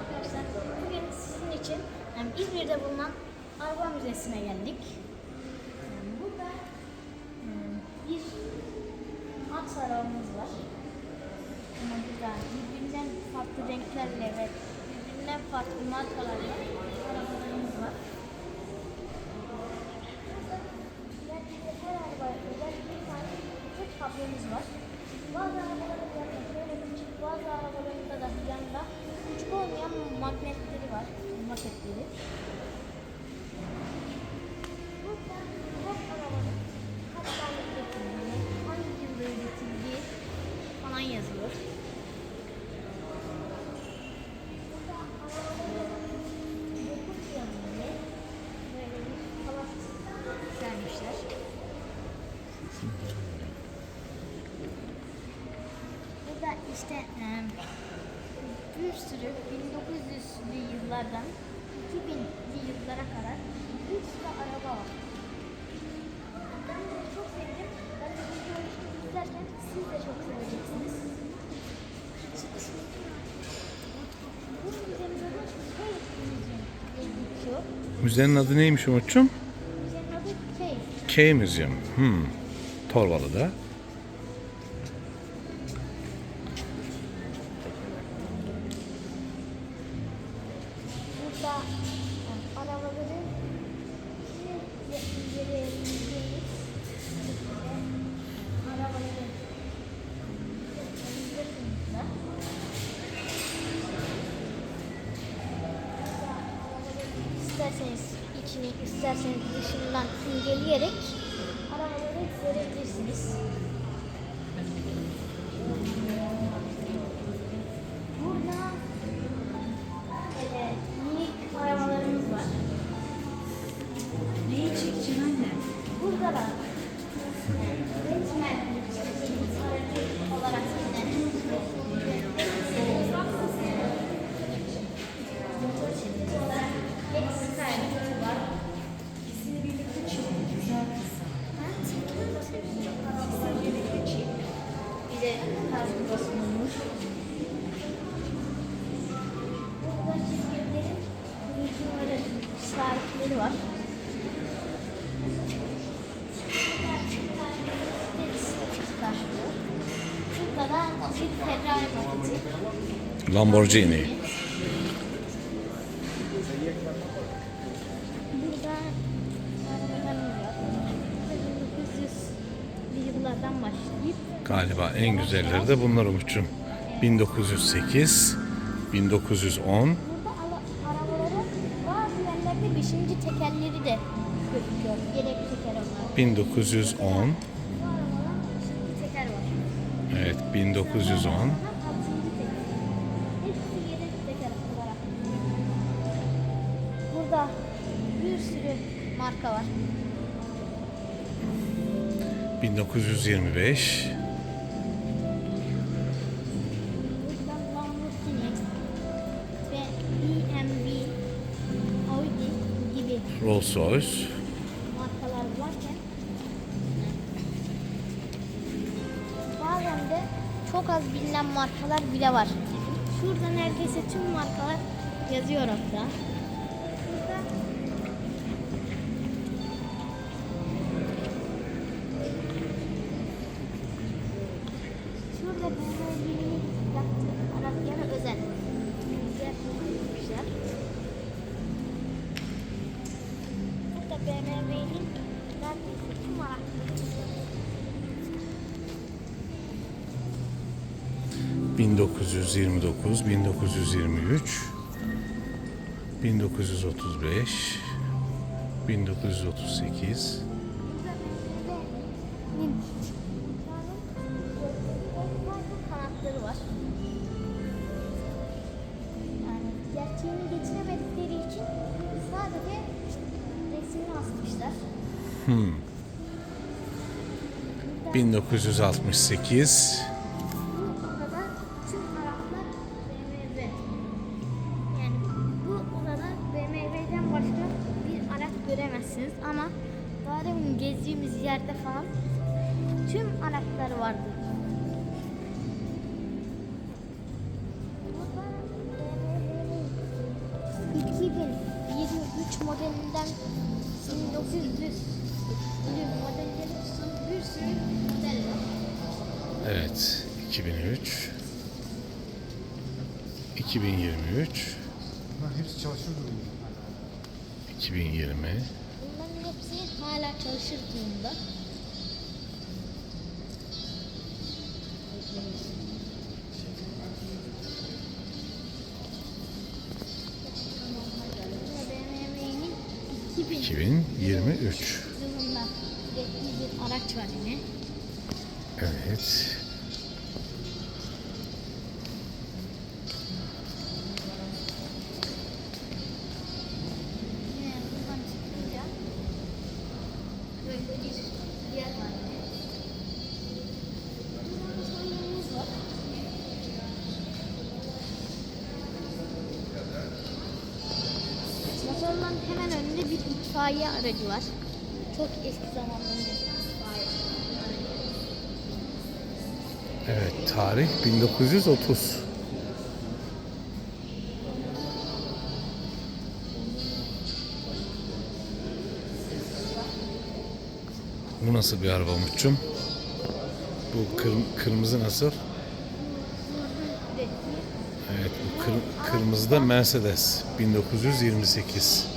Arkadaşlar bugün sizin için em, İzmir'de bulunan araba müzesine geldik. Em, Burada em, bir at arabamız var. Ama burada birbirinden farklı renklerle ve birbirinden farklı markalarla arabalarımız var. Her arabaya özel bir tane bir tablomuz var. Bazı arabaların yanında şöyle küçük, bazı arabalarında da yanında küçük olmayan magnetleri var, maketleri. Burada her arabanın kaç tane üretildiğini, hangi yılda üretildiği falan yazılır. Burada işte em, bir sürü 1900'lü yıllardan 2000'li yıllara kadar bir sürü araba var. Ben de çok sevdim. Ben de videoyu izlerken siz de çok seveceksiniz. Bu müzenin adı Cave Museum. Müzenin adı neymiş Umut'cum? Müzenin adı Cave. K Museum. Hmm. Torbalı'da. İsterseniz içini isterseniz dışından inceleyerek arabaları görebilirsiniz. Sahipleri var. karşılıyor. Burada da bir Ferrari paketi. Lamborghini. Burada arabalarımız var. 1900'lü yıllardan başlayıp Galiba en güzelleri de bunlar Umut'cum. 1908, 1910, 5. tekerleri de gözüküyor. Yedek teker olarak. 1910, Bu arabaların 5. teker var. evet 1910, Aha, altıncı teker. Hepsi yedek teker olarak. Burada bir sürü marka var. 1925, Rolls Royce, markalar varken bazen de çok az bilinen markalar bile var. Şurada neredeyse tüm markalar yazıyor hatta. Burada BMW'nin neredeyse tüm araçları 1929, 1923, 1935, 1938, kanatları var. Yani gerçeğini getiremedikleri için sadece resmini asmışlar. hmm. Burada 1968, bu odada tüm Araplar BMW. Yani bu odada BMW'den başka bir araç göremezsiniz ama daha demin gezdiğimiz yerde falan tüm araçlar vardı. Burada BMW'nin 2023 modelinden 1900 modelleri bir sürü model var. Evet. 2003. 2023. Bunlar hepsi çalışır durumda. 2020. Bunların hepsi hala çalışır durumda. 2023. yılında ürettiği bir araç var yine. Evet. Yine buradan çıkınca böyle bir itfaiye aracı var. Çok eski zamanların. Evet. Tarih 1930. Bu nasıl bir araba Umut'cum? Bu kır- kırmızı nasıl? Evet bu kır- kırmızı da Mercedes 1928.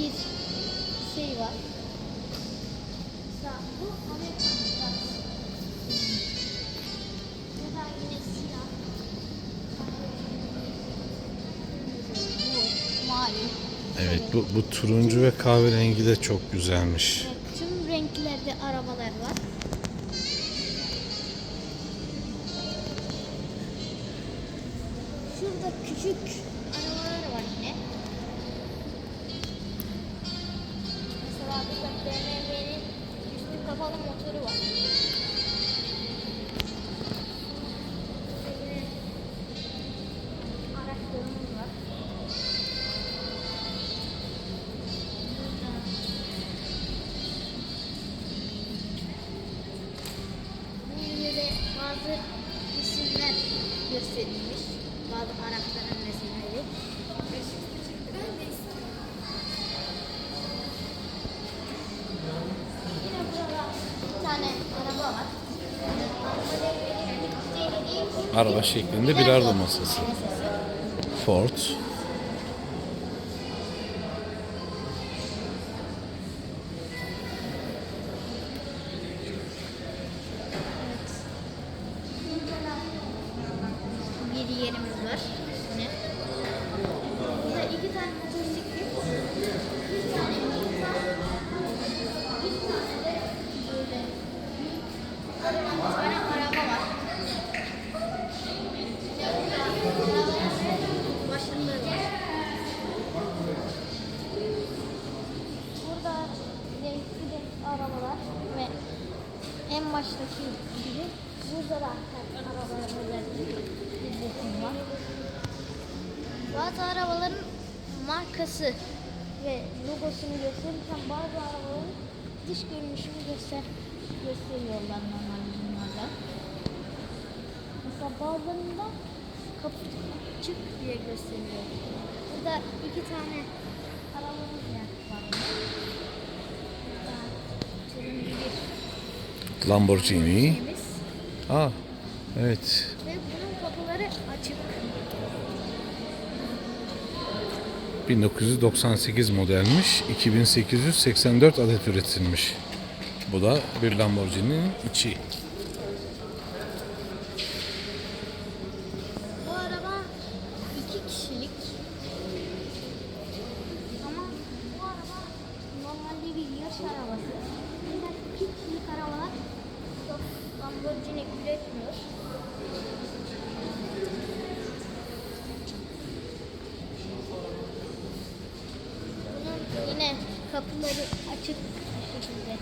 bir şey var. Mesela bu Amerikan istasyonu. Burada yine siyah. Bu mavi. Evet bu, bu turuncu ve kahverengi de çok güzelmiş. Evet, tüm renklerde arabalar var. Şurada küçük Araba şeklinde bir araba masası. Ford. Evet. Bir yerimiz var. Yine. Burada iki tane motosiklet. Bir tane insan. Bir tane de böyle kocaman bir tane araba var. Bir de burada arabanın başlıkları var. Burada renkli renkli arabalar ve en baştaki gibi bir resim var. Bazı arabaların markası ve logosunu gösterirken bazı arabaların dış görünüşünü göster gösteriyorlar normal bunlarda. Mesela bazılarında kapı açık diye gösteriyor. Burada iki tane arabamız var. Burada turuncu bir Lamborghini. Aa, evet. Ve bunun kapıları açık. 1998 modelmiş. 2884 adet üretilmiş. Bu da bir Lamborghini'nin içi. Bu araba iki kişilik. Ama bu araba normalde bir yarış arabası. Fakat iki kişilik arabalar çok Lamborghini üretmiyor. Bunun yine kapıları açık bir şekilde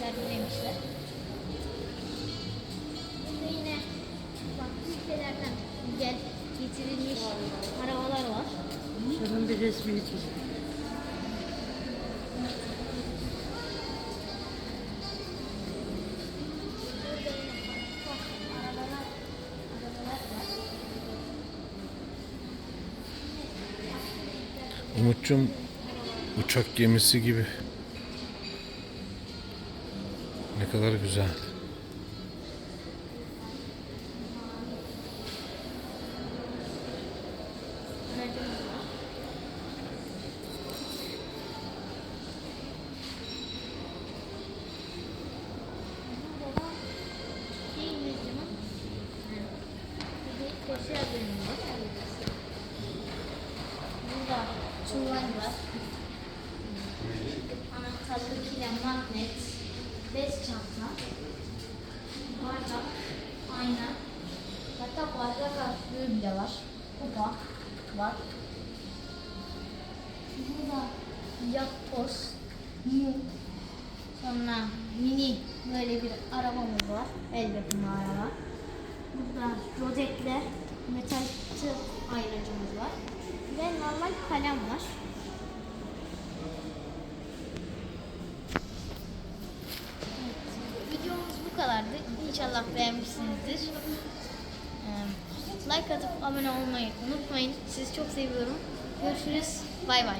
sergilemişler. Burada yine farklı ülkelerden gel getirilmiş arabalar var. Şunun bir resmini var. Umut'cum uçak gemisi gibi. Ne kadar güzel. Aracımız var. Burada da şey müziğinin bir köşe bölümü Burada çuval var. Anahtarlık ile magnet, bez çanta, bardak, ayna, hatta bardak artığı bile var. Kupa var. Burada yaktos, mum, sonra mini böyle bir arabamız var. El yapımı araba. Burada rozetler, metal tığ aynacımız var. Ve normal kalem var. Evet, videomuz bu kadardı. İnşallah beğenmişsinizdir. Ee, Like atıp abone olmayı unutmayın. Sizi çok seviyorum. Görüşürüz. Bay bay.